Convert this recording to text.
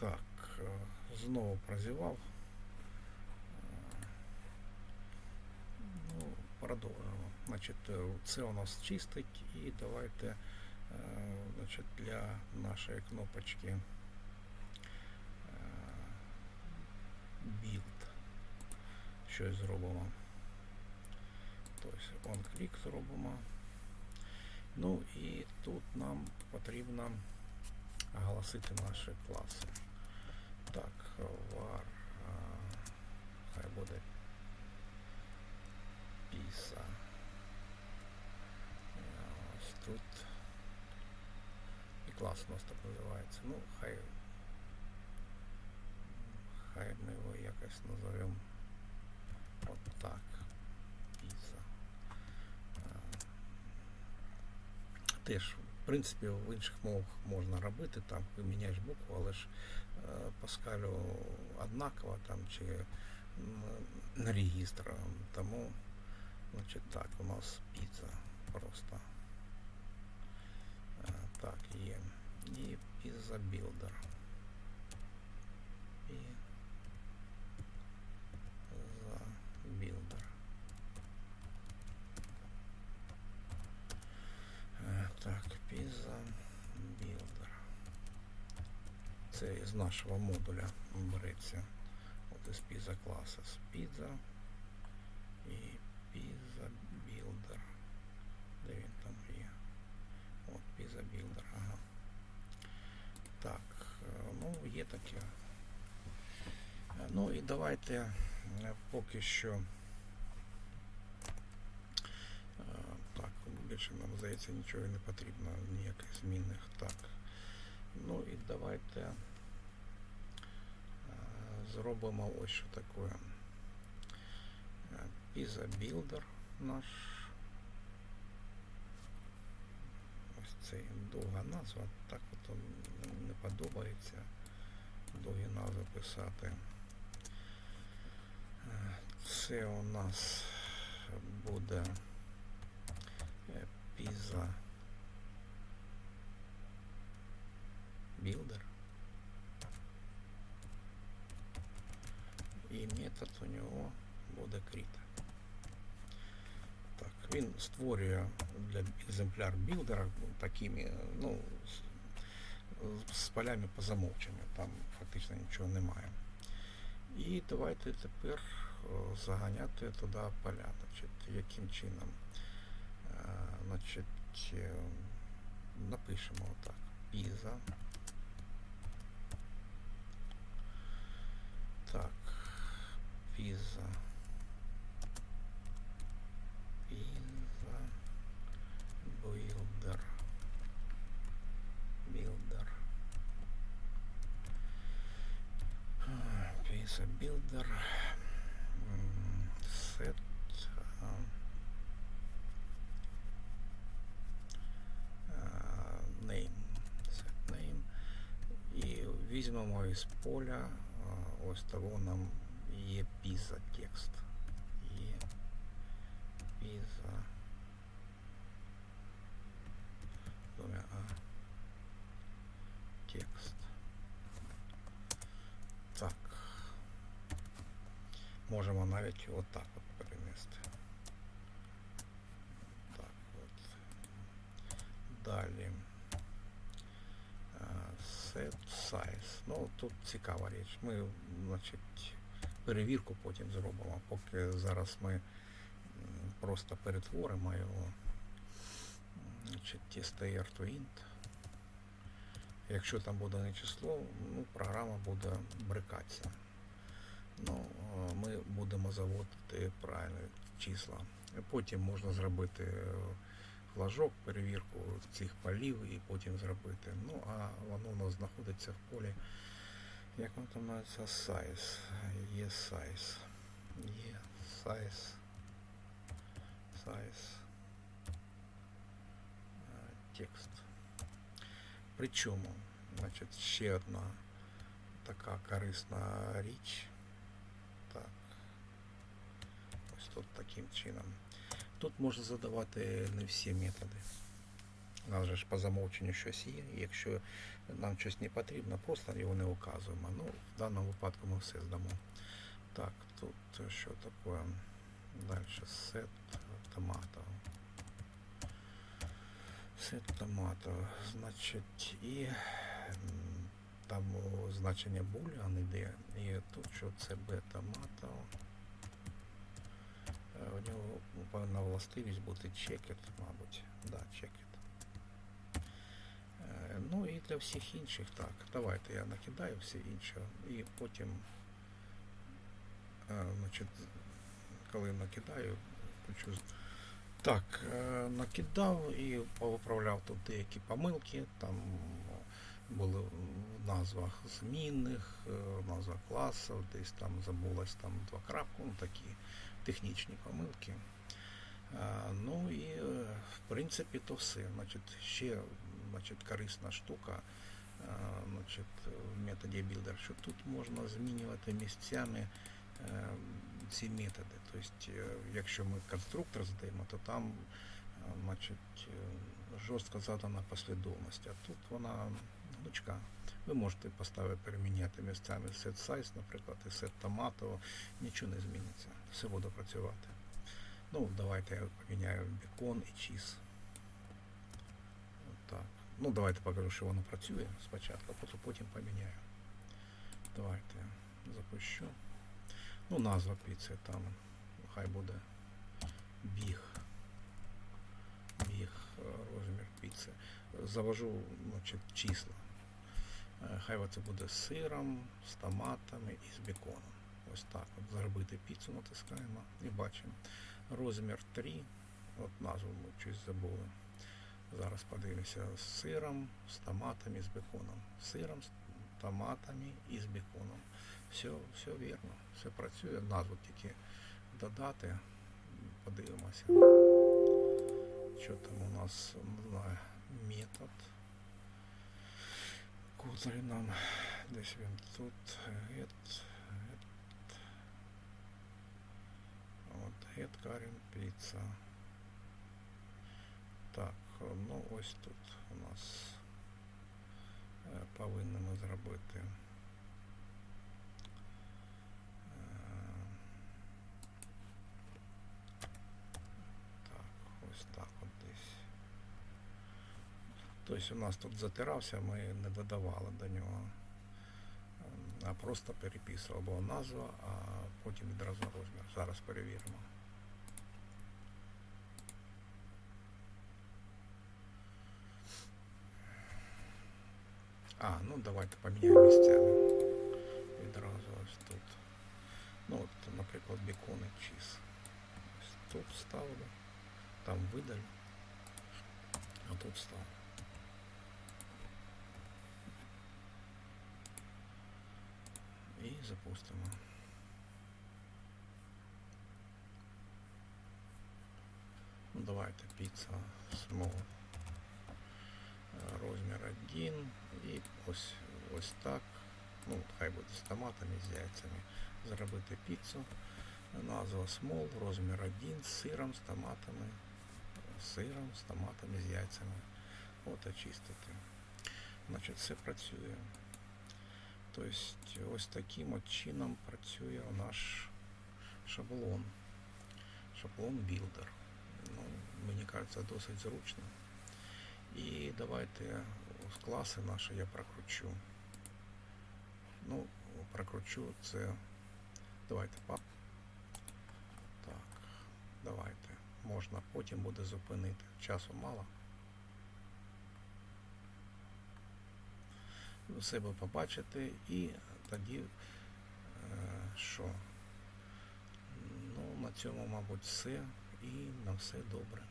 Так, е, знову прозівав. Ну, продовжимо. Значить, е, це у нас чистить і давайте е, значить, для нашої кнопочки build щось зробимо. Тобто on клік зробимо. Ну і тут нам потрібно оголосити наші класи. Так, var, хай буде піса. Ось тут. І клас у нас так називається. Ну, хай. Хай ми його якось назовемо от так. Піса. Теж, в принципі, в інших мовах можна робити, там міняєш букву, але ж Паскалю однаково там чи м, регістр. Тому, значить, так, у нас піца просто. Е, Так, є. І піза білдер. Це із нашого модуля береться. От із класу. З піза і піза білдер. Де він там є? От піза білдер, ага. Так, е, ну є таке. Е, Ну і давайте е, поки що. Так, більше нам здається нічого не потрібно, ніяких змінних. Так. Ну і давайте е, зробимо ось що таке. Е, Pizza Builder наш. Ось це довга назва, так от не подобається довгі назви писати. Е, Це у нас буде е, Pizza Builder. І метод у нього буде кріта. Так, він створює для екземпляр білдера такими, ну, з, полями по замовченню, там фактично нічого немає. І давайте тепер заганяти туди поля. Значить, яким чином? Е, значить, е, напишемо отак. Піза. Так. Піза. Піза. Builder. Builder. А, Pizza Builder. М, Set. а, а, Name. Set name. І візьмемо із поля а, ось того нам є піза текст. Є піза. Двумя А. Текст. Так. Можемо навіть отак от перенести. Так от. Далі. А, Set Size. Ну, тут цікава річ. Ми, значить, перевірку потім зробимо, поки зараз ми просто перетворимо його. Значить, testr to int. Якщо там буде не число, ну, програма буде брикатися. Ну, ми будемо заводити правильні числа. Потім можна зробити флажок, перевірку цих полів і потім зробити. Ну, а воно у нас знаходиться в полі. Як воно там називається? Size. Є size. Є size. Size. Е, Текст. Причому, значить, ще одна така корисна річ. Так. Ось тут таким чином. Тут можна задавати не всі методи. У нас же ж по замовченню щось є. Якщо нам щось не потрібно, просто його не указуємо. Ну, в даному випадку ми все здамо. Так, тут що таке? Далі сет томатов. Сет томатов. Значить, і там значення boolean іде. І тут що це b томатов. У нього повинна властивість бути checked, мабуть. Да, checked. Е, Ну і для всіх інших так. Давайте я накидаю всі інші і потім, е, значить, коли накидаю, включу. Так, е, накидав і повиправляв тут деякі помилки. Там були в назвах змінних, е, в класів, десь там забулось там два крапку, ну такі технічні помилки. Е, Ну і е, в принципі то все. Значить, ще значить, корисна штука значить, в методі Builder, що тут можна змінювати місцями ці методи. Тобто, якщо ми конструктор задаємо, то там значить, жорстко задана послідовність, а тут вона гнучка. Ви можете поставити переміняти місцями set size, наприклад, і set tomato, нічого не зміниться, все буде працювати. Ну, давайте я поміняю бекон і чіз. Так. Ну, давайте покажу, що воно працює спочатку, а потім- поміняю. Давайте запущу. Ну, назва піци там. Хай буде біг. Біг, е, розмір піци. Завожу значить, числа. Е, Хай це буде з сиром, з томатами і з беконом. Ось так. От зробити піцу натискаємо і бачимо. Розмір 3. От назву ми щось забули. Зараз подивимося з сиром, з томатами, з беконом. З сиром, з томатами і з беконом. Все, все вірно, все працює. Назву тільки додати. Подивимося. Що там у нас метод. Котрий нам десь він тут. Get, get. От, get Pizza. Так, ну ось тут у нас е, повинні ми зробити. Е, Так, ось так. Тобто у нас тут затирався, ми не додавали до нього, ем, а просто переписував була назва, а потім відразу розмір. Зараз перевіримо. А, ну давайте поміняємо місцями. Відразу ось тут. Ну от, наприклад, бекон і чіз. Ось тут ставлю, там видалю, а тут ставлю. запустимо. Ну, давайте піца small. Е, Розмір 1 і ось ось так. Ну, хай буде з томатами, з яйцями. Зробити піцу. Назва small, розмір 1 з сиром, з томатами. З сиром, з томатами, з яйцями. От очистити. Значить, все працює. Тобто ось таким от чином працює наш шаблон. Шаблон Builder. Ну, мені кажеться, досить зручно. І давайте з класи наші я прокручу. Ну, прокручу це. Давайте пап. Так, давайте. Можна потім буде зупинити. Часу мало. Себе побачити і тоді е, що? Ну, на цьому, мабуть, все. І на все добре.